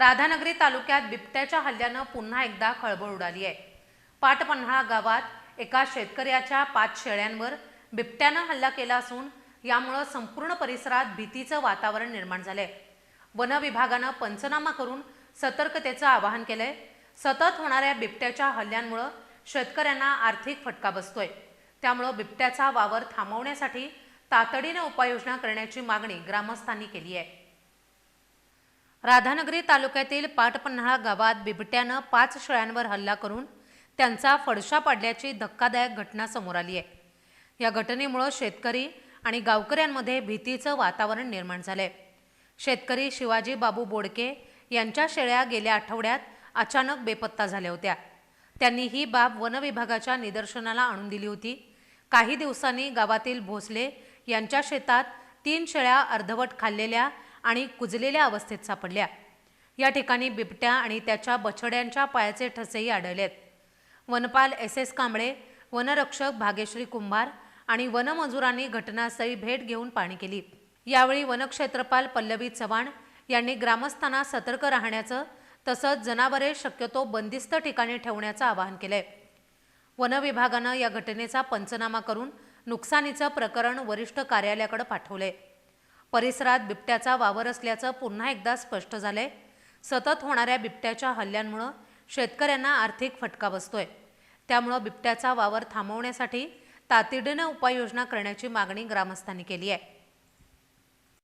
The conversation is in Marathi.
राधानगरी तालुक्यात बिबट्याच्या हल्ल्यानं पुन्हा एकदा खळबळ उडाली आहे. पाटपन्हाळा गावात एका शेतकऱ्याच्या पाच शेळ्यांवर बिबट्यानं हल्ला केला असून यामुळं संपूर्ण परिसरात भीतीचं वातावरण निर्माण झालंय. वन विभागानं पंचनामा करून सतर्कतेचं आवाहन केलंय. सतत होणाऱ्या बिबट्याच्या हल्ल्यांमुळं शेतकऱ्यांना आर्थिक फटका बसतोय. त्यामुळं बिबट्याचा वावर थांबवण्यासाठी तातडीनं उपाययोजना करण्याची मागणी ग्रामस्थांनी केली आहे. राधानगरी तालुक्यातील पाटपन्हाळा गावात बिबट्यानं पाच शेळ्यांवर हल्ला करून त्यांचा फडशा पाडल्याची धक्कादायक घटना समोर आली आहे. या घटनेमुळं शेतकरी आणि गावकऱ्यांमध्ये भीतीचं वातावरण निर्माण झालंय. शेतकरी शिवाजी बाबू बोडके यांच्या शेळ्या गेल्या आठवड्यात अचानक बेपत्ता झाल्या होत्या. त्यांनी ही बाब वनविभागाच्या निदर्शनाला आणून दिली होती. काही दिवसांनी गावातील भोसले यांच्या शेतात तीन शेळ्या अर्धवट खाल्लेल्या आणि कुजलेल्या अवस्थेत सापडल्या. या ठिकाणी बिबट्या आणि त्याच्या बछड्यांच्या पायाचे ठसेही आढळलेत. वनपाल एस एस कांबळे वनरक्षक भाग्यश्री कुंभार आणि वनमजुरांनी घटनास्थळी भेट घेऊन पाहणी केली. यावेळी वनक्षेत्रपाल पल्लवी चव्हाण यांनी ग्रामस्थांना सतर्क राहण्याचं तसंच जनावरे शक्यतो बंदिस्त ठिकाणी ठेवण्याचं आवाहन केलंय. वनविभागानं या घटनेचा पंचनामा करून नुकसानीचं प्रकरण वरिष्ठ कार्यालयाकडे पाठवलंय. परिसरात बिबट्याचा वावर असल्याचं पुन्हा एकदा स्पष्ट झालंय. सतत होणाऱ्या बिबट्याच्या हल्ल्यांमुळं शेतकऱ्यांना आर्थिक फटका बसतोय. त्यामुळं बिबट्याचा वावर थांबवण्यासाठी तातडीनं उपाययोजना करण्याची मागणी ग्रामस्थांनी केली आहे.